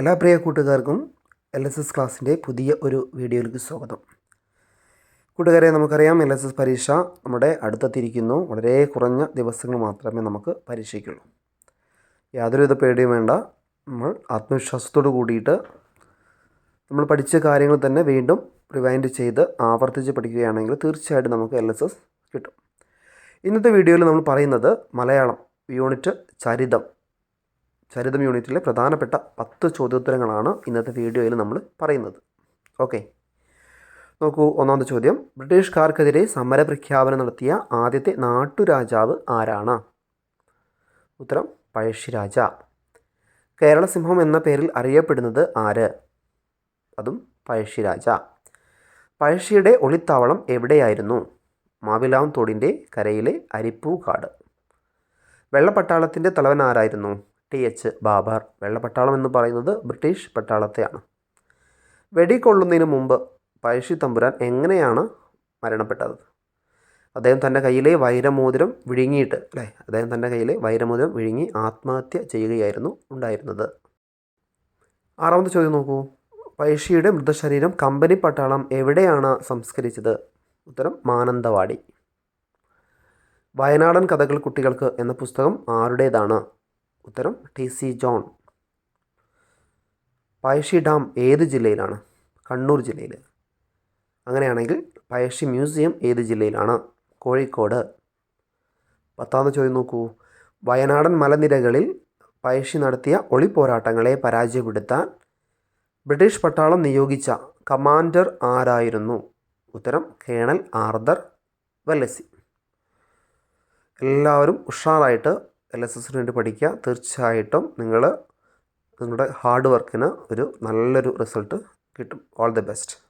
എല്ലാ പ്രിയ കൂട്ടുകാർക്കും L S S ക്ലാസ്സിന്റെ പുതിയ ഒരു വീഡിയോയിലേക്ക് സ്വാഗതം. കൂട്ടുകാരെ നമുക്കറിയാം എൽ എസ് എസ് പരീക്ഷ നമ്മുടെ അടുത്തെത്തിയിരിക്കുന്നു. വളരെ കുറഞ്ഞ ദിവസങ്ങൾ മാത്രമേ നമുക്ക് പരീക്ഷയ്ക്കുള്ളൂ. യാതൊരുവിധ പേടിയും വേണ്ട. നമ്മൾ ആത്മവിശ്വാസത്തോട് കൂടിയിട്ട് നമ്മൾ പഠിച്ച കാര്യങ്ങൾ തന്നെ വീണ്ടും റിവൈൻഡ് ചെയ്ത് ആവർത്തിച്ച് പഠിക്കുകയാണെങ്കിൽ തീർച്ചയായിട്ടും നമുക്ക് എൽ എസ് എസ് കിട്ടും. ഇന്നത്തെ വീഡിയോയിൽ നമ്മൾ പറയുന്നത് മലയാളം യൂണിറ്റ് ചരിതം ചരിതം യൂണിറ്റിലെ പ്രധാനപ്പെട്ട പത്ത് ചോദ്യോത്തരങ്ങളാണ് ഇന്നത്തെ വീഡിയോയിൽ നമ്മൾ പറയുന്നത്. ഓക്കെ. നോക്കൂ ഒന്നാമത്തെ ചോദ്യം. ബ്രിട്ടീഷുകാർക്കെതിരെ സമരപ്രഖ്യാപനം നടത്തിയ ആദ്യത്തെ നാട്ടുരാജാവ് ആരാണ്? ഉത്തരം പഴശ്ശിരാജ. കേരളസിംഹം എന്ന പേരിൽ അറിയപ്പെടുന്നത് ആര്? അതും പഴശ്ശിരാജ. പഴശ്ശിയുടെ ഒളിത്താവളം എവിടെയായിരുന്നു? മാവിലാം തോടിന്റെ കരയിലെ അരിപ്പൂക്കാട്. വെള്ളപ്പട്ടാളത്തിന്റെ തലവൻ ആരായിരുന്നു ടി എച്ച് ബാബർ വെള്ളപ്പട്ടാളം എന്ന് പറയുന്നത് ബ്രിട്ടീഷ് പട്ടാളത്തെയാണ്. വെടികൊള്ളുന്നതിന് മുമ്പ് പഴശ്ശി തമ്പുരാൻ എങ്ങനെയാണ് മരണപ്പെട്ടത്? അദ്ദേഹം തന്റെ കയ്യിലെ വൈരമോതിരം വിഴുങ്ങിയിട്ട് അല്ലേ? അദ്ദേഹം തന്റെ കയ്യിലെ വൈരമോതിരം വിഴുങ്ങി ആത്മഹത്യ ചെയ്യുകയായിരുന്നു ഉണ്ടായിരുന്നത്. ആറാമത്തെ ചോദ്യം നോക്കൂ. പഴശ്ശിയുടെ മൃതശരീരം കമ്പനി പട്ടാളം എവിടെയാണ് സംസ്കരിച്ചത്? ഉത്തരം മാനന്തവാടി. വയനാടൻ കഥകൾ കുട്ടികൾക്ക് എന്ന പുസ്തകം ആരുടേതാണ്? ഉത്തരം T C John. Pazhassi dam ഏത് ജില്ലയിലാണ്? കണ്ണൂർ ജില്ലയിൽ അങ്ങനെയാണെങ്കിൽ പഴശ്ശി മ്യൂസിയം ഏത് ജില്ലയിലാണ്? കോഴിക്കോട്. പത്താമത് ചോദ്യം നോക്കൂ. വയനാടൻ മലനിരകളിൽ പഴശ്ശി നടത്തിയ ഒളിപ്പോരാട്ടങ്ങളെ പരാജയപ്പെടുത്താൻ ബ്രിട്ടീഷ് പട്ടാളം നിയോഗിച്ച കമാൻഡർ ആരായിരുന്നു? ഉത്തരം കേണൽ ആർദർ വെല്ലസി. എല്ലാവരും ഉഷാറായിട്ട് എൽ എസ് എസിന് വേണ്ടി പഠിക്കുക. തീർച്ചയായിട്ടും നിങ്ങൾ നിങ്ങളുടെ ഹാർഡ് വർക്കിന് ഒരു നല്ലൊരു റിസൾട്ട് കിട്ടും. All the best